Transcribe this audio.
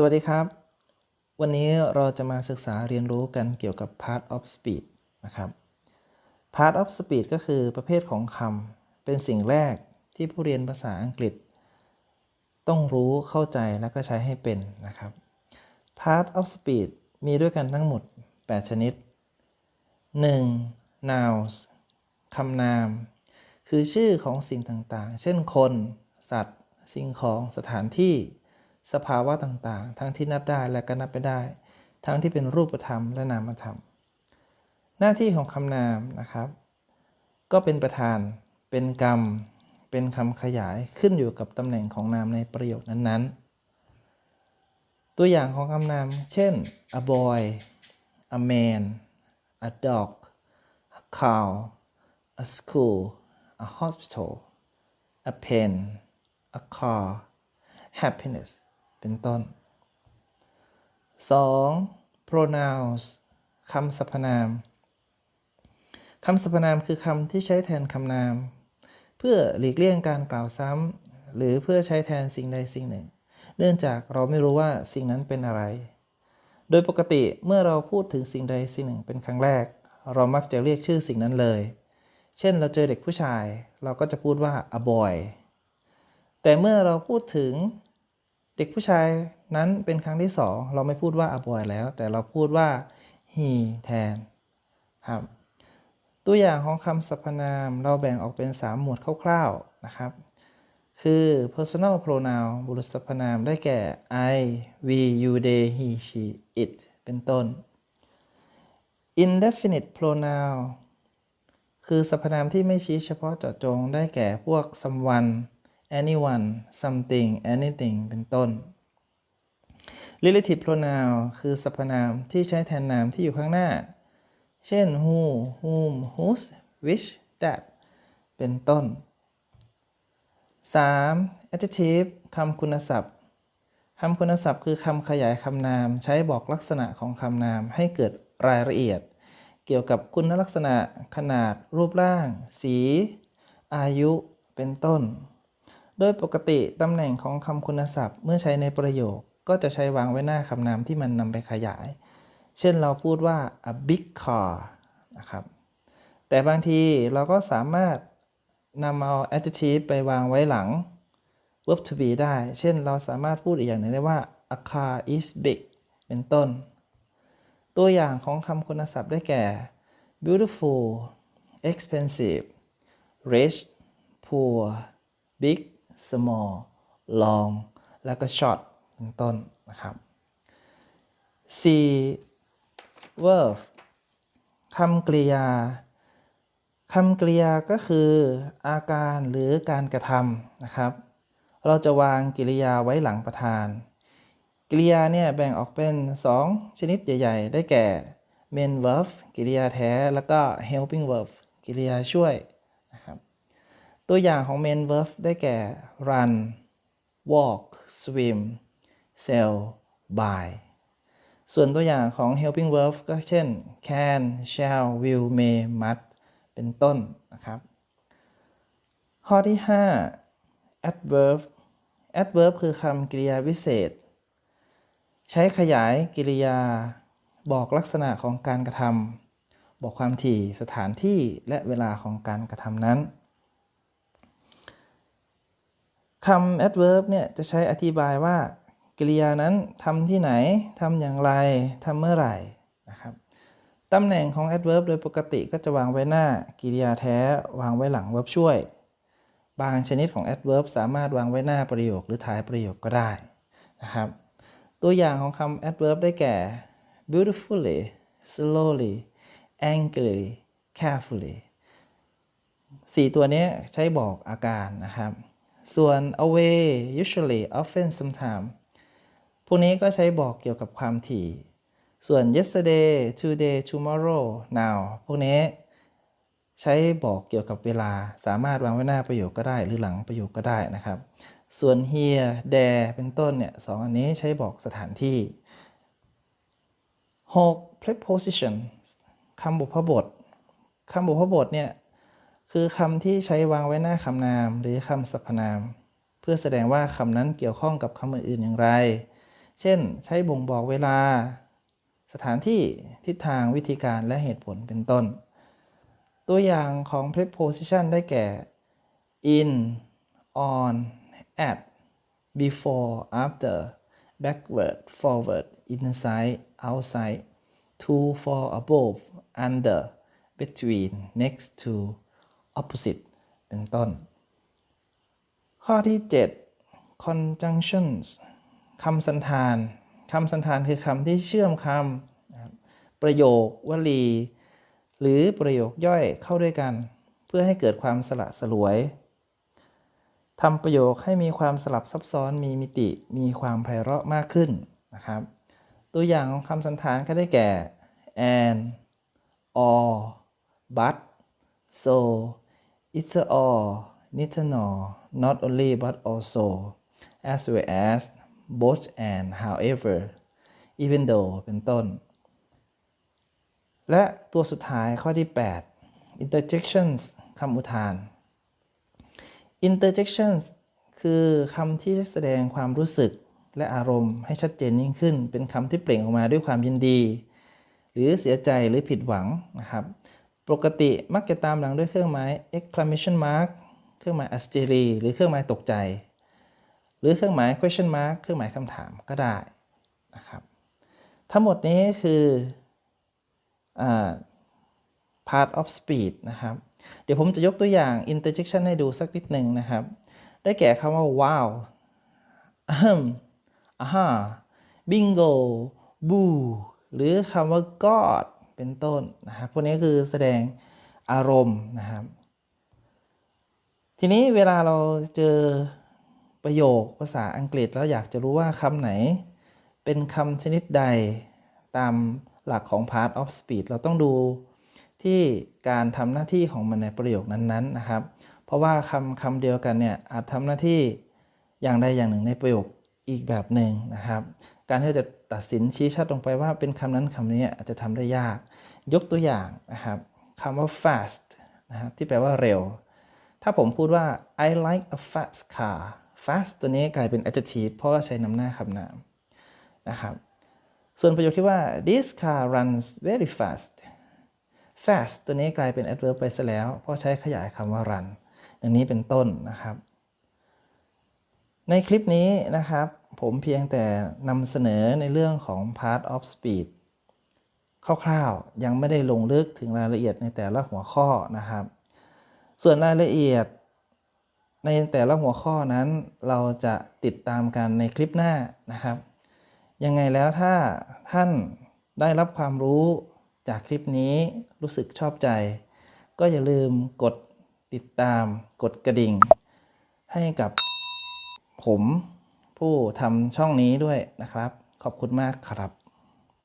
สวัสดีครับ วันนี้เราจะมาศึกษาเรียนรู้กันเกี่ยวกับ part of speech นะครับ part of speech ก็คือประเภทของคำเป็นสิ่งแรกที่ผู้เรียนภาษาอังกฤษ ต้องรู้เข้าใจและก็ใช้ให้เป็นนะครับ part of speech มีด้วยกันทั้งหมด 8 ชนิด 1. nouns คำนาม คือชื่อของสิ่งต่างๆ เช่นคน สัตว์ สิ่งของ สถานที่ สภาวะต่างๆ ทั้งที่นับได้และก็นับไม่ได้ ทั้งที่เป็นรูปธรรมและนามธรรม หน้าที่ของคำนามนะครับ ก็เป็นประธาน เป็นกรรม เป็นคำขยายขึ้นอยู่กับตำแหน่งของนามในประโยคนั้นๆ ตัวอย่างของคำนาม เช่น a boy a man a dog a cow a school a hospital a pen a car happiness เป็นต้น 2. pronouns คำสรรพนาม คำสรรพนามคือคำที่ใช้แทนคำนาม เพื่อหลีกเลี่ยงการกล่าวซ้ำหรือเพื่อใช้แทนสิ่งใดสิ่งหนึ่ง เนื่องจากเราไม่รู้ว่าสิ่งนั้นเป็นอะไร โดยปกติเมื่อเราพูดถึงสิ่งใดสิ่งหนึ่งเป็นครั้งแรก เรามักจะเรียกชื่อสิ่งนั้นเลย เช่นเราเจอเด็กผู้ชาย เราก็จะพูดว่า a boy แต่เมื่อเราพูดถึง เด็กผู้ชายนั้นเป็นครั้งที่สองเราไม่พูดว่า a boy แล้ว แต่เราพูดว่า he แทนครับ ตัวอย่างของคำสรรพนามเราแบ่งออกเป็น 3 หมวดคร่าวๆนะครับ คือ personal pronoun บุรุษสรรพนามได้แก่ I we you they he she it เป็นต้น indefinite pronoun คือสรรพนามที่ไม่ชี้เฉพาะเจาะจงได้แก่พวก someone anyone something anything เป็นต้น relative pronoun คือสรรพนามที่ใช้แทนนามที่อยู่ข้างหน้า เช่น who whom whose which that เป็นต้น 3. adjective คำคุณศัพท์คำคุณศัพท์คือคำขยายคำนาม ใช้บอกลักษณะของคำนามให้เกิดรายละเอียด เกี่ยวกับคุณลักษณะขนาดรูปร่าง สี อายุ เป็นต้น โดยปกติตำแหน่งของคำคุณศัพท์ เมื่อใช้ในประโยคก็จะใช้วางไว้หน้าคำนามที่มันนำไปขยาย เช่นเราพูดว่า a big car นะครับ แต่บางทีเราก็สามารถนำเอา adjective ไปวางไว้หลัง verb to be ได้ เช่นเราสามารถพูดอีกอย่างหนึ่งได้ว่า a car is big เป็นต้น ตัวอย่างของคำคุณศัพท์ได้แก่ beautiful expensive rich poor big small long แล้วก็ short เป็นต้นนะครับ 4. verb คำกริยาคำกริยาก็คืออาการหรือการกระทำนะครับ เราจะวางกริยาไว้หลังประธาน กริยาเนี่ยแบ่งออกเป็น 2 ชนิดใหญ่ ๆ ได้แก่ main verb กริยาแท้ แล้วก็ helping verb กริยาช่วย ตัวอย่างของ main verb ได้แก่ run walk swim sail buy ส่วนตัวอย่างของ helping verb ก็เช่น can shall will may must เป็นต้นนะครับ ข้อที่ 5 adverb adverb คือคำกริยาวิเศษ ใช้ขยายกริยาบอกลักษณะของการกระทำบอกความถี่สถานที่และเวลาของการกระทำนั้น คำ adverb เนี่ยจะใช้อธิบายว่า กริยานั้นทำที่ไหนทำอย่างไรทำเมื่อไหร่นะครับตำแหน่งของ adverb โดยปกติก็จะวางไว้หน้า กริยาแท้วางไว้หลัง verb ช่วย บางชนิดของ adverb สามารถวางไว้หน้าประโยคหรือท้ายประโยคก็ได้นะครับตัวอย่างของคำ adverb ได้แก่ beautifully slowly angrily carefully สี่ตัวนี้ใช้บอกอาการนะครับ ส่วน away usually often sometimes พวกนี้ก็ใช้บอกเกี่ยวกับความถี่ ส่วน yesterday today tomorrow now พวกนี้ใช้บอกเกี่ยวกับเวลา สามารถวางไว้หน้าประโยคก็ได้ หรือหลังประโยคก็ได้นะครับ ส่วน here there เป็นต้นเนี่ยสองอันนี้ใช้บอกสถานที่ 6. preposition คำบุพบท คำบุพบทเนี่ย คือคำที่ใช้วางไว้หน้าคำนาม หรือคำสรรพนาม เพื่อแสดงว่าคำนั้นเกี่ยวข้องกับคำอื่นๆอย่างไร เช่น ใช้บ่งบอกเวลา สถานที่ทิศทางวิธีการและเหตุผลเป็นต้น ตัวอย่างของ preposition ได้แก่ in on at before after backward forward inside outside to for above under between next to opposite เป็นต้น ข้อที่ 7 conjunctions คำสันธานคำสันธานคือคำที่เชื่อมคำประโยควลี หรือประโยคย่อยเข้าด้วยกัน เพื่อให้เกิดความสละสลวยทำประโยคให้มีความสลับซับซ้อนมีมิติมีความไพเราะมากขึ้นนะครับ ตัวอย่างของคำสันธานก็ได้แก่ and or but so it's a or neither nor not only but also as well as both and however even though เป็นต้น และตัวสุดท้ายข้อที่ 8 interjections คำอุทาน interjections คือคำที่แสดงความรู้สึกและอารมณ์ให้ชัดเจนยิ่งขึ้น เป็นคำที่เปล่งออกมาด้วยความยินดี หรือเสียใจหรือผิดหวังนะครับ ปกติมักจะตามหลังด้วยเครื่องหมาย exclamation mark เครื่องหมาย asterisk หรือเครื่องหมายตกใจ หรือเครื่องหมาย question mark เครื่องหมายคำถามก็ได้นะครับ ทั้งหมดนี้คืออา part of speech นะครับ เดี๋ยวผมจะยกตัวอย่าง interjection ให้ดูสักนิดหนึ่งนะครับ ได้แก่คำว่า wow อะฮึมอ่าฮ bingo boo หรือคำว่า god เป็นต้นนะครับพวกนี้คือแสดงอารมณ์นะครับ ทีนี้เวลาเราเจอประโยคภาษาอังกฤษแล้วอยากจะรู้ว่าคำไหน เป็นคำชนิดใดตามหลักของ part of speech เราต้องดูที่การทำหน้าที่ของมันในประโยคนั้นๆนะครับ เพราะว่าคำคำเดียวกันเนี่ยอาจทำหน้าที่อย่างใดอย่างหนึ่งในประโยค อีกแบบหนึ่งนะครับ การที่จะตัดสินชี้ชัดลงไปว่าเป็นคำนั้นคำนี้อาจจะทำได้ยาก ยกตัวอย่างนะครับคำว่า fast นะครับที่แปลว่าเร็ว ถ้าผมพูดว่า I like a fast car fast ตัวนี้กลายเป็น adjective เพราะว่าใช้นำหน้าคำนามนะครับ ส่วนประโยคที่ว่า this car runs very fast fast ตัวนี้กลายเป็น adverb ไปซะแล้ว เพราะใช้ขยายคำว่า run อย่างนี้เป็นต้นนะครับ ในคลิปนี้นะครับ ผมเพียงแต่นำเสนอในเรื่องของ part of speech คร่าวๆ ยังไม่ได้ลงลึกถึงรายละเอียดในแต่ละหัวข้อนะครับ ส่วนรายละเอียดในแต่ละหัวข้อนั้นเราจะติดตามกันในคลิปหน้านะครับ ยังไงแล้วถ้าท่านได้รับความรู้จากคลิปนี้รู้สึกชอบใจ ก็อย่าลืมกดติดตามกดกระดิ่ง ให้กับผม ผู้ทำช่องนี้ด้วยนะครับ ขอบคุณมากครับ